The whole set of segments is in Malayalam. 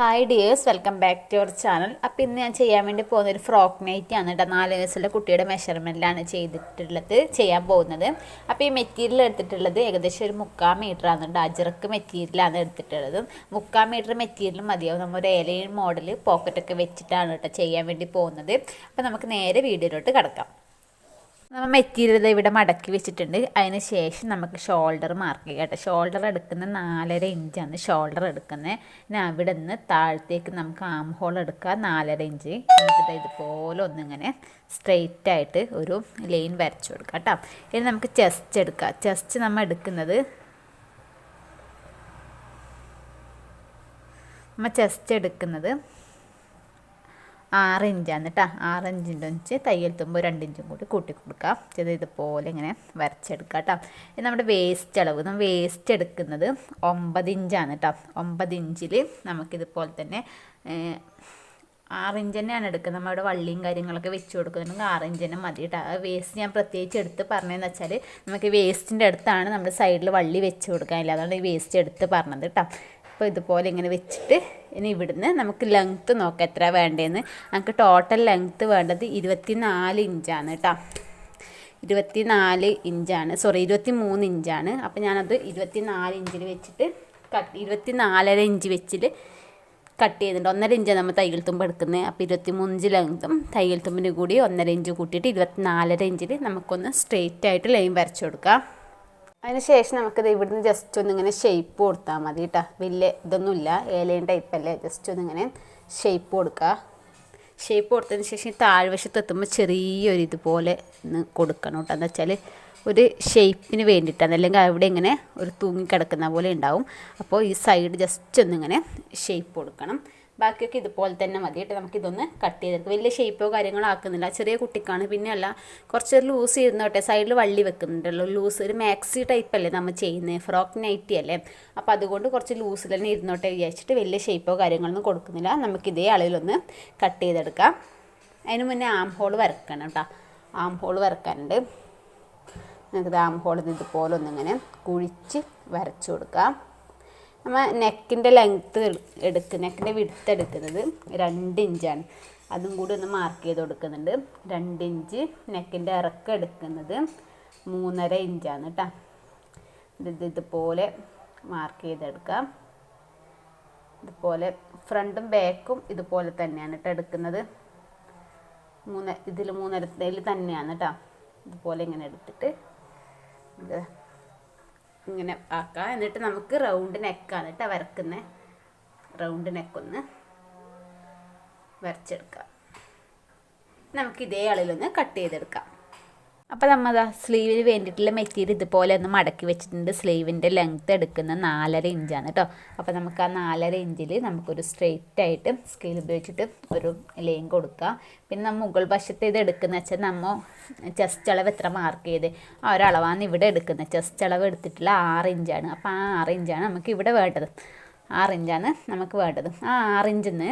Hi dears welcome back to your channel അപ്പോൾ ഇന്ന് ഞാൻ ചെയ്യാൻ വേണ്ടി പോകുന്ന ഒരു ഫ്രോക്ക് നൈറ്റ് ആണ് കേട്ടോ നാല് വയസ്സുള്ള കുട്ടിയുടെ മെഷർമെന്റിലാണ് ചെയ്തിട്ടുള്ളത് ചെയ്യാൻ പോകുന്നത്. അപ്പോൾ ഈ മെറ്റീരിയൽ എടുത്തിട്ടുള്ളത് ഏകദേശം ഒരു മുക്കാൽ മീറ്റർ ആണ് കേട്ടോ അജറക്ക് മെറ്റീരിയലാണ് എടുത്തിട്ടുള്ളത്. മുക്കാൽ മീറ്റർ മെറ്റീരിയൽ മതിയാവും. നമ്മൾ ഒരു ഏലൈൻ മോഡൽ പോക്കറ്റൊക്കെ വെച്ചിട്ടാണ് കേട്ടോ ചെയ്യാൻ വേണ്ടി പോകുന്നത്. അപ്പോൾ നമുക്ക് നേരെ വീഡിയോയിലോട്ട് കിടക്കാം. നമ്മൾ മെറ്റീരിയൽ ഇവിടെ മടക്കി വെച്ചിട്ടുണ്ട്. അതിന് ശേഷം നമുക്ക് ഷോൾഡർ മാർക്ക് ചെയ്യാം കേട്ടോ. ഷോൾഡർ എടുക്കുന്ന നാലര ഇഞ്ചാണ് ഷോൾഡർ എടുക്കുന്നത്. പിന്നെ അവിടെ നിന്ന് താഴത്തേക്ക് നമുക്ക് ആം ഹോൾ എടുക്കുക നാലര ഇഞ്ച് എന്നിട്ട് ഇതുപോലെ ഒന്നിങ്ങനെ സ്ട്രെയിറ്റ് ആയിട്ട് ഒരു ലൈൻ വരച്ചു കൊടുക്കുക കേട്ടോ. ഇനി നമുക്ക് ചെസ്റ്റ് എടുക്കാം. ചെസ്റ്റ് നമ്മൾ എടുക്കുന്നത് നമ്മൾ ചെസ്റ്റ് എടുക്കുന്നത് ആറ് ഇഞ്ചാണ് കേട്ടോ ആറ് ഇഞ്ചിന്റെ വെച്ച് തയ്യൽ തുമ്പ് രണ്ട് ഇഞ്ചും കൂടി കൂട്ടി കൊടുക്കാം. ചെയ്ത് ഇതുപോലെ ഇങ്ങനെ വരച്ചെടുക്കാം കേട്ടോ ഇത് നമ്മുടെ വേസ്റ്റ് അളവ്. നമ്മൾ വേസ്റ്റ് എടുക്കുന്നത് ഒമ്പത് ഇഞ്ചാണ് കേട്ടോ ഒമ്പത് ഇഞ്ചിൽ നമുക്കിതുപോലെ തന്നെ ആറ് ഇഞ്ച് തന്നെയാണ് എടുക്കുന്നത്. ഇവിടെ വള്ളിയും കാര്യങ്ങളൊക്കെ വെച്ച് കൊടുക്കുന്നുണ്ടെങ്കിൽ ആറ് ഇഞ്ച് തന്നെ മതി കേട്ടോ വേസ്റ്റ് ഞാൻ പ്രത്യേകിച്ച് എടുത്ത് പറഞ്ഞതെന്ന് വെച്ചാൽ നമുക്ക് വേസ്റ്റിന്റെ അടുത്താണ് നമ്മുടെ സൈഡിൽ വള്ളി വെച്ച് കൊടുക്കാനില്ല അതുകൊണ്ട് ഈ വേസ്റ്റ് എടുത്ത് പറഞ്ഞത് കേട്ടോ. അപ്പോൾ ഇതുപോലെ ഇങ്ങനെ വെച്ചിട്ട് ഇനി ഇവിടുന്ന് നമുക്ക് ലെങ്ത്ത് നോക്കാം എത്ര വേണ്ടതെന്ന് നമുക്ക് ടോട്ടൽ ലെങ്ത്ത് വേണ്ടത് ഇരുപത്തി നാല് ഇഞ്ചാണ് കേട്ടോ ഇരുപത്തി നാല് ഇഞ്ചാണ് സോറി ഇരുപത്തി മൂന്ന് ഇഞ്ചാണ് അപ്പോൾ ഞാനത് ഇരുപത്തി നാല് ഇഞ്ചിൽ വെച്ചിട്ട് കട്ട് ഇരുപത്തി നാലര ഇഞ്ച് വെച്ചിട്ട് കട്ട് ചെയ്തിട്ടുണ്ട്. ഒന്നര ഇഞ്ചാണ് നമ്മൾ തയ്യൽ തുമ്പ് എടുക്കുന്നത് അപ്പോൾ ഇരുപത്തി മൂന്ന് ഇഞ്ച് ലെങ്ത്തും തയ്യൽ തുമ്പിന് കൂടി ഒന്നര ഇഞ്ച് കൂട്ടിയിട്ട് ഇരുപത്തി നാലര ഇഞ്ചിൽ നമുക്കൊന്ന് സ്ട്രെയിറ്റ് ആയിട്ട് ലൈൻ വരച്ചു കൊടുക്കാം. അതിന് ശേഷം നമുക്കിത് ഇവിടുന്ന് ജസ്റ്റ് ഒന്ന് ഇങ്ങനെ ഷേപ്പ് കൊടുത്താൽ മതി കേട്ടോ വലിയ ഇതൊന്നുമില്ല. ഏലയും ടൈപ്പല്ലേ ജസ്റ്റ് ഒന്ന് ഇങ്ങനെ ഷേപ്പ് കൊടുക്കുക ഷേപ്പ് കൊടുത്തതിന് ശേഷം താഴ്വശത്ത് എത്തുമ്പോൾ ചെറിയൊരു ഇതുപോലെ ഒന്ന് കൊടുക്കണം കേട്ടോ എന്താ വെച്ചാൽ ഒരു ഷേപ്പിന് വേണ്ടിയിട്ടാണ് അല്ലെങ്കിൽ അവിടെ ഇങ്ങനെ ഒരു തൂങ്ങി കിടക്കുന്ന പോലെ ഉണ്ടാവും. അപ്പോൾ ഈ സൈഡ് ജസ്റ്റ് ഒന്നിങ്ങനെ ഷേപ്പ് കൊടുക്കണം. ബാക്കിയൊക്കെ ഇതുപോലെ തന്നെ മതി കേട്ടോ നമുക്കിതൊന്ന് കട്ട് ചെയ്തെടുക്കും. വലിയ ഷേപ്പോ കാര്യങ്ങളോ ആക്കുന്നില്ല. ചെറിയ കുട്ടിക്കാണ്. പിന്നെ അല്ല കുറച്ച് ലൂസ് ചെയ്തിരുന്നോട്ടെ സൈഡിൽ വള്ളി വെക്കുന്നുണ്ടല്ലോ. ലൂസ് ഒരു മാക്സി ടൈപ്പ് അല്ലേ നമ്മൾ ചെയ്യുന്നത് ഫ്രോക്ക് നൈറ്റി അല്ലേ? അപ്പോൾ അതുകൊണ്ട് കുറച്ച് ലൂസിൽ തന്നെ ഇരുന്നോട്ടെ വിചാരിച്ചിട്ട് വലിയ ഷേപ്പോ കാര്യങ്ങളൊന്നും കൊടുക്കുന്നില്ല. നമുക്ക് ഇതേ അളവിലൊന്ന് കട്ട് ചെയ്തെടുക്കാം. അതിന് മുന്നേ ആം ഹോൾ വരക്കണം കേട്ടോ ആം ഹോൾ വരക്കാനുണ്ട്. നമുക്ക് ആം ഹോൾ ഇതുപോലെ ഒന്നിങ്ങനെ കുഴിച്ച് വരച്ചു കൊടുക്കാം. നമ്മൾ നെക്കിന്റെ ലെങ്ത്ത് എടുക്കുക നെക്കിന്റെ വിടുത്ത് എടുക്കുന്നത് രണ്ട് ഇഞ്ചാണ് അതും കൂടി ഒന്ന് മാർക്ക് ചെയ്ത് കൊടുക്കുന്നുണ്ട്. രണ്ട് ഇഞ്ച് നെക്കിന്റെ ഇറക്കം എടുക്കുന്നത് മൂന്നര ഇഞ്ചാണ് കേട്ടോ ഇത് ഇതുപോലെ മാർക്ക് ചെയ്തെടുക്കാം ഇതുപോലെ ഫ്രണ്ടും ബാക്കും ഇതുപോലെ തന്നെയാണ് കേട്ടോ എടുക്കുന്നത്. മൂന്ന് ഇതിൽ മൂന്നരത്തിൽ തന്നെയാണ് കേട്ടോ ഇതുപോലെ ഇങ്ങനെ എടുത്തിട്ട് ഇത് ഇങ്ങനെ ആക്കാം. എന്നിട്ട് നമുക്ക് റൗണ്ട് നെക്കാണ് കേട്ടോ വരക്കുന്നത് റൗണ്ട് നെക്കൊന്ന് വരച്ചെടുക്കാം. നമുക്ക് ഇതേ അളവിലൊന്ന് കട്ട് ചെയ്തെടുക്കാം. അപ്പോൾ നമ്മൾ സ്ലീവിന് വേണ്ടിയിട്ടുള്ള മെറ്റീരിയൽ ഇതുപോലെ ഒന്ന് മടക്കി വെച്ചിട്ടുണ്ട്. സ്ലീവിന്റെ ലെങ്ത്ത് എടുക്കുന്ന നാലര ഇഞ്ചാണ് കേട്ടോ അപ്പോൾ നമുക്ക് ആ നാലര ഇഞ്ചിൽ നമുക്കൊരു സ്ട്രെയിറ്റ് ആയിട്ട് സ്കെയിൽ ഉപയോഗിച്ചിട്ട് ഒരു ലൈൻ കൊടുക്കുക പിന്നെ നമ്മൾ മുകൾ വശത്ത് ഇത് എടുക്കുന്ന വെച്ചാൽ നമ്മൾ ചെസ്റ്റ് അളവ് എത്ര മാർക്ക് ചെയ്ത്? ആ ഒരളവാണ് ഇവിടെ എടുക്കുന്നത്. ചെസ്റ്റ് അളവ് എടുത്തിട്ടുള്ള ആറ് ഇഞ്ചാണ് അപ്പോൾ ആ ആറ് ഇഞ്ചാണ് നമുക്ക് ഇവിടെ വേണ്ടത്. ആറ് ഇഞ്ചാണ് നമുക്ക് വേണ്ടത്. ആ ആറ് നിന്ന്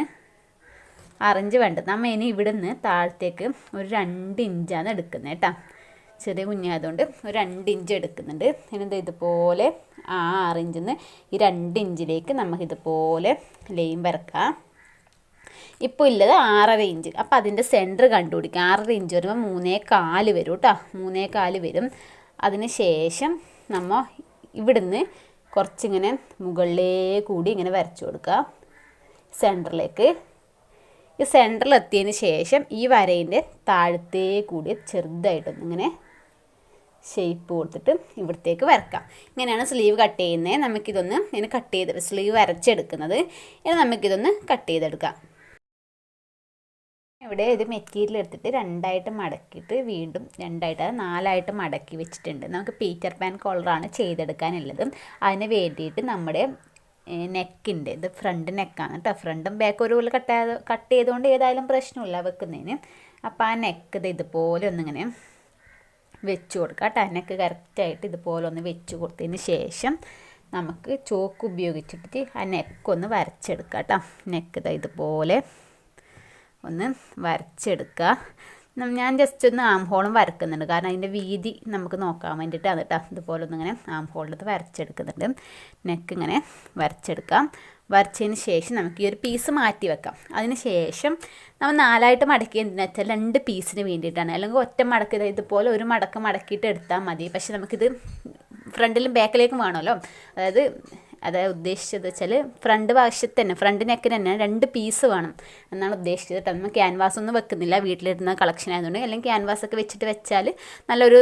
ആറിഞ്ച് വേണ്ടത്. നമ്മൾ ഇനി ഇവിടുന്ന് താഴത്തേക്ക് ഒരു രണ്ട് ഇഞ്ചാണ് എടുക്കുന്നത് കേട്ടോ ചെറിയ കുഞ്ഞായതുകൊണ്ട് ഒരു രണ്ട് ഇഞ്ച് എടുക്കുന്നുണ്ട്. ഇനിത് ഇതുപോലെ ആ ആറിഞ്ചിൽ നിന്ന് ഈ രണ്ട് ഇഞ്ചിലേക്ക് നമുക്ക് ഇതുപോലെ ലൈൻ വരക്കാം. ഇപ്പോൾ ഉള്ളത് ആറര ഇഞ്ച്. അപ്പം അതിന്റെ സെന്റർ കണ്ടുപിടിക്കുക ആറര ഇഞ്ച് വരുമ്പോൾ മൂന്നേ കാൽ വരും കേട്ടോ മൂന്നേ കാൽ വരും. അതിന് ശേഷം നമ്മൾ ഇവിടുന്ന് കുറച്ചിങ്ങനെ മുകളിലേ കൂടി ഇങ്ങനെ വരച്ചു കൊടുക്കുക. സെന്ററിലേക്ക് ഈ സെന്ററിൽ എത്തിയതിന് ശേഷം ഈ വരയിന്റെ താഴത്തേ കൂടി ചെറുതായിട്ടൊന്ന് ഇങ്ങനെ ഷേപ്പ് കൊടുത്തിട്ട് ഇവിടത്തേക്ക് വരക്കാം. ഇങ്ങനെയാണ് സ്ലീവ് കട്ട് ചെയ്യുന്നത് നമുക്കിതൊന്ന് ഇങ്ങനെ കട്ട് ചെയ്ത് സ്ലീവ് വരച്ചെടുക്കുന്നത്. ഇനി നമുക്കിതൊന്ന് കട്ട് ചെയ്തെടുക്കാം. ഇവിടെ ഇത് മെറ്റീരിയൽ എടുത്തിട്ട് രണ്ടായിട്ട് മടക്കിയിട്ട് വീണ്ടും രണ്ടായിട്ട് അത് നാലായിട്ട് മടക്കി വെച്ചിട്ടുണ്ട്. നമുക്ക് പീറ്റർ പാൻ കോളറാണ് ചെയ്തെടുക്കാനുള്ളത്. അതിന് വേണ്ടിയിട്ട് നമ്മുടെ നെക്കിന്റെ ഇത് ഫ്രണ്ട് നെക്കാണ് കേട്ടോ ഫ്രണ്ടും ബാക്ക് ഒരുപോലെ കട്ട് കട്ട് ചെയ്തുകൊണ്ട് ഏതായാലും പ്രശ്നമില്ല വെക്കുന്നതിന്. അപ്പോൾ ആ നെക്ക് ഇത് ഇതുപോലെ ഒന്നിങ്ങനെ വെച്ച് കൊടുക്കുക. കേട്ടോ അതിനൊക്കെ കറക്റ്റായിട്ട് ഇതുപോലെ ഒന്ന് വെച്ച് കൊടുത്തതിന് ശേഷം നമുക്ക് ചോക്ക് ഉപയോഗിച്ചിട്ട് ആ നെക്കൊന്ന് വരച്ചെടുക്കുക കേട്ടോ. നെക്ക് ഇതാ ഇതുപോലെ ഒന്ന് വരച്ചെടുക്കുക. ഞാൻ ജസ്റ്റ് ഒന്ന് ആം ഹോളും വരക്കുന്നുണ്ട്. കാരണം അതിന്റെ വീതി നമുക്ക് നോക്കാൻ വേണ്ടിയിട്ടാണ് കേട്ടോ. ഇതുപോലെ ഒന്നിങ്ങനെ ആം ഹോളിൽ വരച്ചെടുക്കുന്നുണ്ട്. നെക്ക് ഇങ്ങനെ വരച്ചെടുക്കാം. വരച്ചതിന് ശേഷം നമുക്ക് ഈ ഒരു പീസ് മാറ്റി വെക്കാം. അതിന് ശേഷം നമ്മൾ നാലായിട്ട് മടക്കി എന്തിനാ വെച്ചാൽ രണ്ട് പീസിന് വേണ്ടിയിട്ടാണ്. അല്ലെങ്കിൽ ഒറ്റ മടക്ക് ഇതുപോലെ ഒരു മടക്ക് മടക്കിയിട്ട് എടുത്താൽ മതി. പക്ഷെ നമുക്കിത് ഫ്രണ്ടിലും ബാക്കിലേക്കും വേണമല്ലോ. അതായത് അതായത് ഉദ്ദേശിച്ചത് വെച്ചാൽ ഫ്രണ്ട് വശത്ത് തന്നെ ഫ്രണ്ട് നെക്കിന് തന്നെ രണ്ട് പീസ് വേണം എന്നാണ് ഉദ്ദേശിച്ചത് കേട്ടോ. നമ്മൾ ക്യാൻവാസ് ഒന്നും വെക്കുന്നില്ല വീട്ടിലിരുന്ന കളക്ഷൻ ആയതുകൊണ്ട്. അല്ലെങ്കിൽ ക്യാൻവാസ് ഒക്കെ വെച്ചിട്ട് വെച്ചാൽ നല്ലൊരു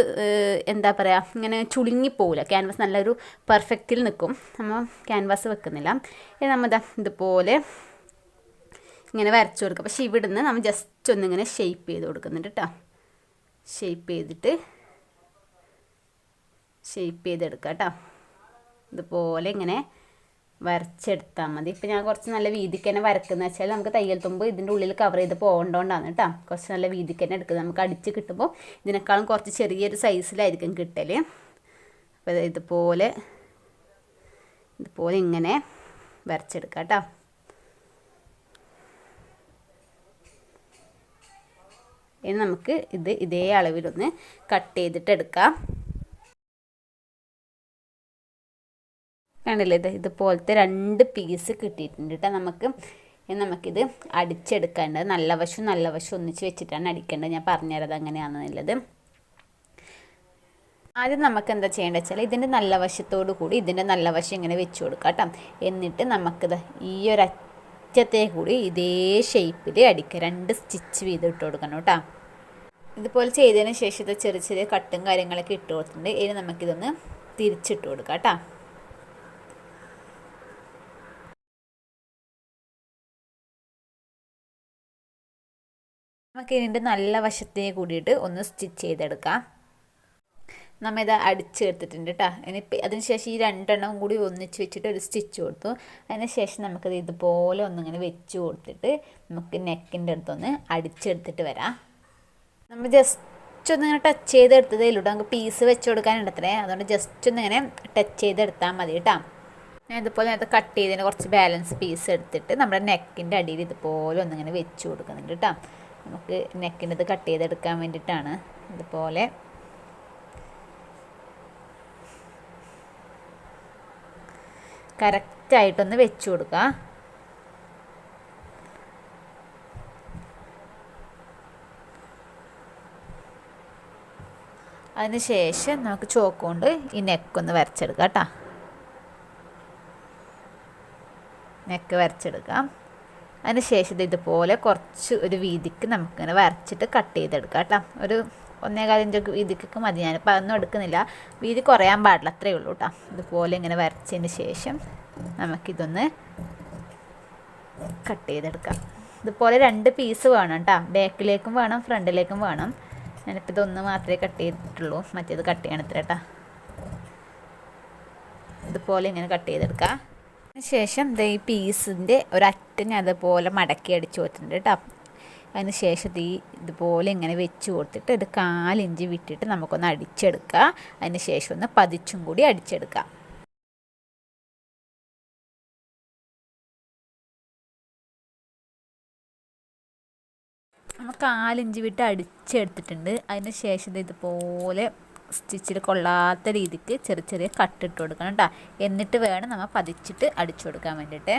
എന്താ പറയുക ഇങ്ങനെ ചുളുങ്ങി പോവില്ല ക്യാൻവാസ് നല്ലൊരു പെർഫെക്റ്റിൽ നിൽക്കും നമ്മൾ ക്യാൻവാസ് വെക്കുന്നില്ല. ഇനി നമ്മൾ ഇതുപോലെ ഇങ്ങനെ വരച്ചു കൊടുക്കുക. പക്ഷേ ഇവിടുന്ന് നമ്മൾ ജസ്റ്റ് ഒന്നിങ്ങനെ ഷേപ്പ് ചെയ്ത് കൊടുക്കുന്നുണ്ട് കേട്ടോ. ഷേപ്പ് ചെയ്തിട്ട് ഷേപ്പ് ചെയ്തെടുക്കാം കേട്ടോ. ഇതുപോലെ ഇങ്ങനെ വരച്ചെടുത്താൽ മതി. ഇപ്പം ഞാൻ കുറച്ച് നല്ല വീതിക്ക് തന്നെ വരക്കുന്ന വെച്ചാൽ നമുക്ക് തയ്യൽ തുമ്പ് ഇതിന്റെ ഉള്ളിൽ കവർ ചെയ്ത് പോകേണ്ടതുകൊണ്ടാണ് കേട്ടോ. കുറച്ച് നല്ല വീതിക്ക് തന്നെ എടുക്കുന്നത്. നമുക്ക് അടിച്ച് കിട്ടുമ്പോൾ ഇതിനേക്കാളും കുറച്ച് ചെറിയൊരു സൈസിലായിരിക്കും കിട്ടൽ അപ്പോൾ ഇതുപോലെ ഇതുപോലെ ഇങ്ങനെ വരച്ചെടുക്കാം കേട്ടോ. ഇനി നമുക്ക് ഇത് ഇതേ അളവിലൊന്ന് കട്ട് ചെയ്തിട്ട് എടുക്കാം കണ്ടില്ലേ? ഇത് ഇതുപോലത്തെ രണ്ട് പീസ് കിട്ടിയിട്ടുണ്ട് കേട്ടോ നമുക്ക്. നമുക്കിത് അടിച്ചെടുക്കേണ്ടത്. നല്ല വശം നല്ല വശം ഒന്നിച്ച് വെച്ചിട്ടാണ് അടിക്കേണ്ടത്. ഞാൻ പറഞ്ഞുതരത് അങ്ങനെയാണെന്നുള്ളത് ആദ്യം നമുക്ക് എന്താ ചെയ്യേണ്ടത് വെച്ചാൽ ഇതിന്റെ നല്ല വശത്തോടു കൂടി ഇതിന്റെ നല്ല വശം ഇങ്ങനെ വെച്ച് കൊടുക്കാം കേട്ടോ എന്നിട്ട് നമുക്കിത് ഈ ഒരു അറ്റത്തെ കൂടി ഇതേ ഷേപ്പിൽ അടിക്കുക. രണ്ട് സ്റ്റിച്ച് വീതം ഇട്ട് കൊടുക്കണം കേട്ടോ ഇതുപോലെ ചെയ്തതിന് ശേഷം ഇത് ചെറിയ ചെറിയ കട്ടും കാര്യങ്ങളൊക്കെ ഇട്ട് കൊടുത്തിട്ടുണ്ട്. ഇനി നമുക്കിതൊന്ന് തിരിച്ചിട്ട് കൊടുക്കാം കേട്ടോ നമുക്ക് ഇതിന്റെ നല്ല വശത്തെ കൂടിയിട്ട് ഒന്ന് സ്റ്റിച്ച് ചെയ്തെടുക്കാം. നമ്മൾ ഇത് അടിച്ചെടുത്തിട്ടുണ്ട് കേട്ടോ ഇനിയിപ്പോൾ അതിന് ശേഷം ഈ രണ്ടെണ്ണം കൂടി ഒന്നിച്ച് വെച്ചിട്ട് ഒരു സ്റ്റിച്ച് കൊടുത്തു. അതിന് ശേഷം നമുക്കത് ഇതുപോലെ ഒന്നിങ്ങനെ വെച്ച് കൊടുത്തിട്ട് നമുക്ക് നെക്കിന്റെ അടുത്തൊന്ന് അടിച്ചെടുത്തിട്ട് വരാം. നമ്മൾ ജസ്റ്റ് ഒന്ന് ഇങ്ങനെ ടച്ച് ചെയ്തെടുത്തതേ ഉള്ളൂ നമുക്ക് പീസ് വെച്ച് കൊടുക്കാനുണ്ടത്രേ. അതുകൊണ്ട് ജസ്റ്റ് ഒന്ന് ഇങ്ങനെ ടച്ച് ചെയ്തെടുത്താൽ മതി കേട്ടോ ഞാൻ ഇതുപോലെ നേരത്തെ കട്ട് ചെയ്തതിന് കുറച്ച് ബാലൻസ് പീസ് എടുത്തിട്ട് നമ്മുടെ നെക്കിന്റെ അടിയിൽ ഇതുപോലെ ഒന്നിങ്ങനെ വെച്ച് കൊടുക്കുന്നുണ്ട് കേട്ടോ നമുക്ക് നെക്കിനത് കട്ട് ചെയ്തെടുക്കാൻ വേണ്ടിയിട്ടാണ്. ഇതുപോലെ. കറക്റ്റായിട്ടൊന്ന് വെച്ച് കൊടുക്കുക അതിന് ശേഷം നമുക്ക് ചോക്ക് കൊണ്ട് ഈ നെക്കൊന്ന് വരച്ചെടുക്കാം കേട്ടോ. നെക്ക് വരച്ചെടുക്കാം. അതിന് ശേഷം ഇതുപോലെ കുറച്ച് ഒരു വീതിക്ക് നമുക്കിങ്ങനെ വരച്ചിട്ട് കട്ട് ചെയ്തെടുക്കാം കേട്ടോ. ഒരു ഒന്നേകാൽ ഇഞ്ച് വീതിക്കൊക്കെ മതി. ഞാനിപ്പോൾ അതൊന്നും എടുക്കുന്നില്ല. വീതി കുറയാൻ പാടില്ല. അത്രയേ ഉള്ളൂ കേട്ടോ. ഇതുപോലെ ഇങ്ങനെ വരച്ചതിന് ശേഷം നമുക്കിതൊന്ന് കട്ട് ചെയ്തെടുക്കാം. ഇതുപോലെ രണ്ട് പീസ് വേണം കേട്ടോ. ബാക്കിലേക്കും വേണം ഫ്രണ്ടിലേക്കും വേണം. ഞാനിപ്പോൾ ഇതൊന്ന് മാത്രമേ കട്ട് ചെയ്തിട്ടുള്ളൂ. മറ്റേത് കട്ട് ചെയ്യണത്ര കേട്ടോ ഇതുപോലെ ഇങ്ങനെ കട്ട് ചെയ്തെടുക്കാം. ശേഷം ഈ പീസിന്റെ ഒരറ്റം ഞാൻ അതുപോലെ മടക്കി അടിച്ചു കൊടുത്തിട്ടുണ്ട് കേട്ടോ. അതിന് ശേഷം ഈ ഇതുപോലെ ഇങ്ങനെ വെച്ച് കൊടുത്തിട്ട് ഇത് കാലിഞ്ച് വിട്ടിട്ട് നമുക്കൊന്ന് അടിച്ചെടുക്കുക അതിന് ശേഷം ഒന്ന് പതിച്ചും കൂടി അടിച്ചെടുക്കാം. നമ്മൾ കാലിഞ്ച് വിട്ട് അടിച്ചെടുത്തിട്ടുണ്ട്. അതിന് ശേഷം ഇതുപോലെ സ്റ്റിച്ചിൽ കൊള്ളാത്ത രീതിക്ക് ചെറിയ ചെറിയ കട്ടിട്ട് കൊടുക്കണം കേട്ടോ എന്നിട്ട് വേണം നമ്മൾ പതിച്ചിട്ട് അടിച്ചു കൊടുക്കാൻ വേണ്ടിയിട്ട്.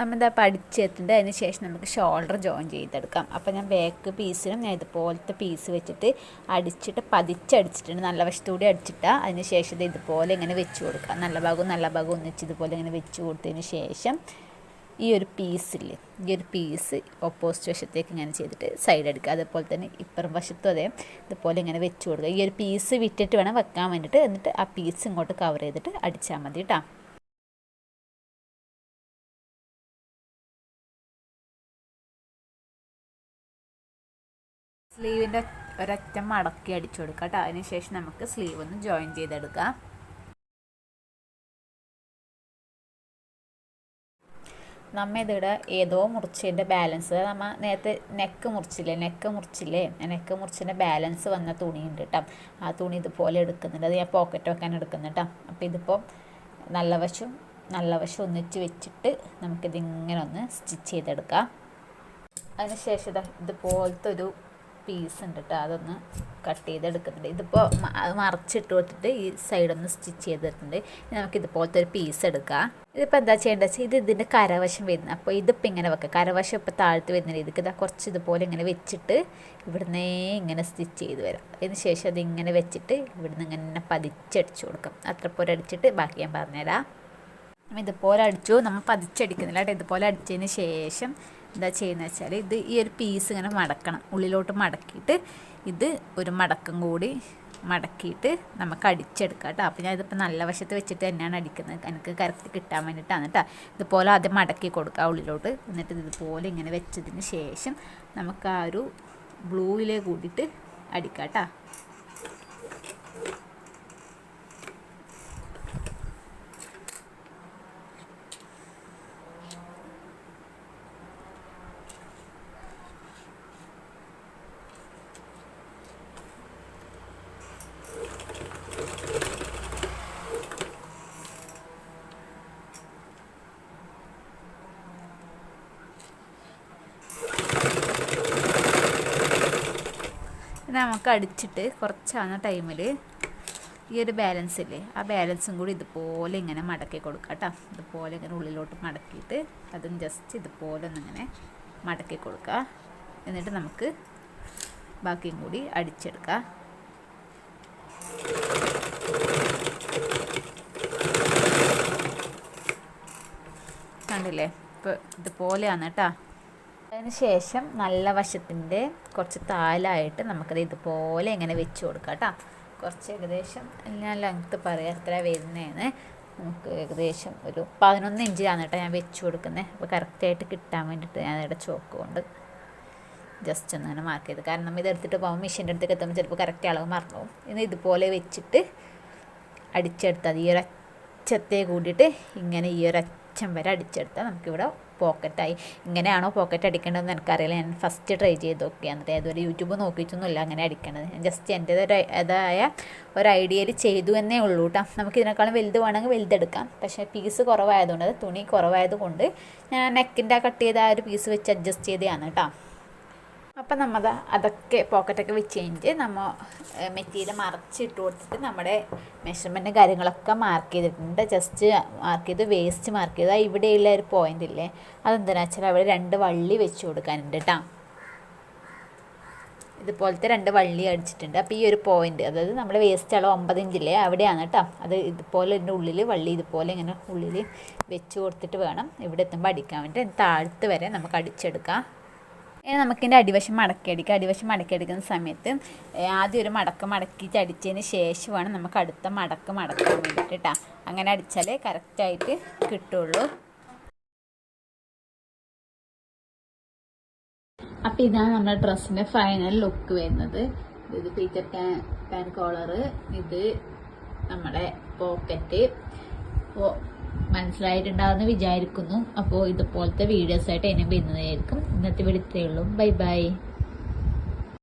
നമ്മളിതാ പഠിച്ചെത്തിട്ട് അതിന് ശേഷം നമുക്ക് ഷോൾഡർ ജോയിൻ ചെയ്തെടുക്കാം. അപ്പോൾ ഞാൻ ബാക്ക് പീസിനും ഞാൻ ഇതുപോലത്തെ പീസ് വെച്ചിട്ട് അടിച്ചിട്ട് പതിച്ചടിച്ചിട്ടുണ്ട്. നല്ല വശത്തുകൂടി അടിച്ചിട്ടാൽ അതിന് ശേഷം ഇത് ഇതുപോലെ ഇങ്ങനെ വെച്ച് കൊടുക്കാം. നല്ല ഭാഗവും നല്ല ഭാഗവും ഒന്നിച്ച് ഇതുപോലെ ഇങ്ങനെ വെച്ച് കൊടുത്തതിന് ശേഷം ഈ ഒരു പീസില്ലേ ഈ ഒരു പീസ് ഓപ്പോസിറ്റ് വശത്തേക്ക് ഇങ്ങനെ ചെയ്തിട്ട് സൈഡ് എടുക്കുക. അതുപോലെ തന്നെ ഇപ്പുറം വശത്തും അതേ ഇതുപോലെ ഇങ്ങനെ വെച്ച് കൊടുക്കുക. ഈ ഒരു പീസ് വിറ്റിട്ട് വേണം വെക്കാൻ വേണ്ടിയിട്ട് എന്നിട്ട് ആ പീസ് ഇങ്ങോട്ട് കവർ ചെയ്തിട്ട് അടിച്ചാൽ മതി കേട്ടോ സ്ലീവിന്റെ ഒരറ്റം മടക്കി അടിച്ചു കൊടുക്കുക കേട്ടോ. അതിനുശേഷം നമുക്ക് സ്ലീവ് ഒന്ന് ജോയിൻ ചെയ്തെടുക്കാം. നമ്മ ഇതിവിടെ ഏതോ മുറിച്ചതിന്റെ ബാലൻസ് നമ്മ നേരത്തെ നെക്ക് മുറിച്ചില്ലേ? നെക്ക് മുറിച്ചില്ലേ? നെക്ക് മുറിച്ചതിന്റെ ബാലൻസ് വന്ന തുണി ഉണ്ട് കേട്ടോ. ആ തുണി ഇതുപോലെ എടുക്കുന്നുണ്ട്. അത് ഞാൻ പോക്കറ്റ് വെക്കാൻ എടുക്കുന്നു കേട്ടോ. അപ്പോൾ ഇതിപ്പോൾ നല്ല വശം നല്ല വശം ഒന്നിച്ച് വെച്ചിട്ട് നമുക്കിതിങ്ങനെ ഒന്ന് സ്റ്റിച്ച് ചെയ്തെടുക്കാം. അതിനുശേഷം ഇതുപോലത്തെ ഒരു പീസ് ഉണ്ട് കേട്ടോ അതൊന്ന് കട്ട് ചെയ്തെടുക്കുന്നുണ്ട് ഇതിപ്പോൾ മറച്ചിട്ട് കൊടുത്തിട്ട് ഈ സൈഡൊന്ന് സ്റ്റിച്ച് ചെയ്തിട്ടുണ്ട് നമുക്ക് ഇതുപോലത്തെ ഒരു പീസ് എടുക്കാം ഇതിപ്പോൾ എന്താ ചെയ്യേണ്ടത് വെച്ചാൽ ഇത് ഇതിന്റെ കരവശം വരുന്നത് അപ്പോൾ ഇതിപ്പോൾ ഇങ്ങനെ വെക്കാം. കരവശം ഇപ്പോൾ താഴ്ത്ത് വരുന്ന രീതിക്ക് ഇതാ കുറച്ച് ഇതുപോലെ ഇങ്ങനെ വെച്ചിട്ട് ഇവിടുന്നേ ഇങ്ങനെ സ്റ്റിച്ച് ചെയ്ത് വരാം. അതിന് ശേഷം അതിങ്ങനെ വെച്ചിട്ട് ഇവിടുന്ന് ഇങ്ങനെ പതിച്ചടിച്ചു കൊടുക്കാം. അത്ര പോലെ അടിച്ചിട്ട് ബാക്കി ഞാൻ പറഞ്ഞുതരാം. ഇതുപോലെ അടിച്ചു. നമ്മൾ പതിച്ചടിക്കുന്നില്ല കേട്ടോ. ഇതുപോലെ അടിച്ചതിന് ശേഷം എന്താ ചെയ്യുന്നത് വെച്ചാൽ ഇത് ഈ ഒരു പീസ് ഇങ്ങനെ മടക്കണം. ഉള്ളിലോട്ട് മടക്കിയിട്ട് ഇത് ഒരു മടക്കം കൂടി മടക്കിയിട്ട് നമുക്ക് അടിച്ചെടുക്കാം കേട്ടോ. അപ്പോൾ ഞാൻ ഇതിപ്പോൾ നല്ല വശത്ത് വെച്ചിട്ട് തന്നെയാണ് അടിക്കുന്നത്. എനിക്ക് കറക്റ്റ് കിട്ടാൻ വേണ്ടിയിട്ടാണ് കേട്ടോ. ഇതുപോലെ ആദ്യം മടക്കി കൊടുക്കുക ഉള്ളിലോട്ട്. എന്നിട്ട് ഇത് ഇതുപോലെ ഇങ്ങനെ വെച്ചതിന് ശേഷം നമുക്ക് ആ ഒരു ബ്ലൂവിലെ കൂടിയിട്ട് അടിക്കാം കേട്ടോ. നമുക്ക് അടിച്ചിട്ട് കുറച്ചാവുന്ന ടൈമിൽ ഈ ഒരു ബാലൻസ് ഇല്ലേ ആ ബാലൻസും കൂടി ഇതുപോലെ ഇങ്ങനെ മടക്കി കൊടുക്കുക കേട്ടോ ഇതുപോലെ ഇങ്ങനെ ഉള്ളിലോട്ട് മടക്കിയിട്ട് അതും ജസ്റ്റ് ഇതുപോലെ ഒന്നിങ്ങനെ മടക്കി കൊടുക്കുക എന്നിട്ട് നമുക്ക് ബാക്കിയും കൂടി അടിച്ചെടുക്കാം. കണ്ടില്ലേ? ഇപ്പോൾ ഇതുപോലെയാണ് കേട്ടോ അതിന് ശേഷം നല്ല വശത്തിന്റെ കുറച്ച് താലായിട്ട് നമുക്കത് ഇതുപോലെ ഇങ്ങനെ വെച്ച് കൊടുക്കാം കേട്ടോ. കുറച്ച് ഏകദേശം ഞാൻ ലെങ്ത്ത് പറയാം എത്ര വരുന്നതെന്ന് നമുക്ക് ഏകദേശം ഒരു പതിനൊന്ന് ഇഞ്ചിലാണ് കേട്ടോ ഞാൻ വെച്ച് കൊടുക്കുന്നത്. അപ്പോൾ കറക്റ്റായിട്ട് കിട്ടാൻ വേണ്ടിയിട്ട് ഞാൻ ഇവിടെ ചോക്ക് കൊണ്ട് ജസ്റ്റ് ഒന്ന് അങ്ങനെ മാർക്ക് ചെയ്ത്. കാരണം ഇത് എടുത്തിട്ട് പോകുമ്പോൾ മെഷീന്റെ അടുത്തേക്ക് എത്തുമ്പോൾ ചിലപ്പോൾ കറക്റ്റ് അളവ് മറന്നു ഇന്ന് ഇതുപോലെ വെച്ചിട്ട് അടിച്ചെടുത്താൽ ഈ ഒരു അച്ചത്തെ കൂടിയിട്ട് ഇങ്ങനെ ഈ ഒരു അച്ഛൻ വരെ അടിച്ചെടുത്താൽ നമുക്കിവിടെ പോക്കറ്റായി. ഇങ്ങനെയാണോ പോക്കറ്റ് അടിക്കേണ്ടതെന്ന് എനിക്കറിയില്ല. ഞാൻ ഫസ്റ്റ് ട്രൈ ചെയ്ത് നോക്കിയാണ് ഏതൊരു യൂട്യൂബ് നോക്കിയിട്ടൊന്നുമില്ല അങ്ങനെ അടിക്കേണ്ടത് ഞാൻ ജസ്റ്റ് എന്റേതായ ഒരു ഐഡിയയിൽ ചെയ്തു എന്നേ ഉള്ളൂ കേട്ടോ നമുക്ക് ഇതിനേക്കാളും വലുത് വേണമെങ്കിൽ വലുതെടുക്കാം. പക്ഷേ പീസ് കുറവായതുകൊണ്ട് തുണി കുറവായതുകൊണ്ട് ഞാൻ നെക്കിന്റെ കട്ട് ചെയ്ത ആ ഒരു പീസ് വെച്ച് അഡ്ജസ്റ്റ് ചെയ്തതാണ് കേട്ടോ അപ്പം നമ്മൾ അതൊക്കെ പോക്കറ്റൊക്കെ വെച്ച് കഴിഞ്ഞിട്ട് നമ്മൾ മെറ്റീരിയൽ മറച്ചിട്ട് കൊടുത്തിട്ട് നമ്മുടെ മെഷർമെന്റും കാര്യങ്ങളൊക്കെ മാർക്ക് ചെയ്തിട്ടുണ്ട്. ജസ്റ്റ് മാർക്ക് ചെയ്ത് വേസ്റ്റ് മാർക്ക് ചെയ്ത്. ഇവിടെയുള്ള ഒരു പോയിന്റ് ഇല്ലേ? അതെന്തിനാ വെച്ചാൽ അവിടെ രണ്ട് വള്ളി വെച്ച് കൊടുക്കാനുണ്ട് കേട്ടോ ഇതുപോലത്തെ രണ്ട് വള്ളി അടിച്ചിട്ടുണ്ട്. അപ്പോൾ ഈ ഒരു പോയിന്റ് അതായത് നമ്മുടെ വേസ്റ്റ് അളവ് ഒമ്പത് ഇഞ്ചില്ലേ അവിടെയാണ് കേട്ടോ അത് ഇതുപോലെ ഇതിന്റെ ഉള്ളിൽ വള്ളി ഇതുപോലെ ഇങ്ങനെ ഉള്ളിൽ വെച്ച് കൊടുത്തിട്ട് വേണം ഇവിടെ എത്തുമ്പോൾ അടിക്കാൻ വേണ്ടി താഴത്ത് വരെ നമുക്ക് അടിച്ചെടുക്കാം. ഇനി നമുക്കിതിന്റെ അടിവശം മടക്കിയടിക്കുക അടിവശം മടക്കിയെടുക്കുന്ന സമയത്ത് ആദ്യം ഒരു മടക്ക് മടക്കിയിട്ട് അടിച്ചതിന് ശേഷമാണ് നമുക്ക് അടുത്ത മടക്ക് മടക്കാൻ വേണ്ടിയിട്ട് കേട്ടോ അങ്ങനെ അടിച്ചാലേ കറക്റ്റായിട്ട് കിട്ടുള്ളൂ. അപ്പോൾ ഇതാണ് നമ്മുടെ ഡ്രസ്സിന്റെ ഫൈനൽ ലുക്ക് വരുന്നത്. ഇത് പീറ്റർ പാൻ പാൻ കോളറ് ഇത് നമ്മുടെ പോക്കറ്റ് മനസ്സിലായിട്ടുണ്ടാവുമെന്ന് വിചാരിക്കുന്നു. അപ്പോൾ ഇതുപോലത്തെ വീഡിയോസായിട്ട് എന്നെ വരുന്നതായിരിക്കും. ഇന്നത്തെ വിളിച്ചേ ഉള്ളൂ. Bye bye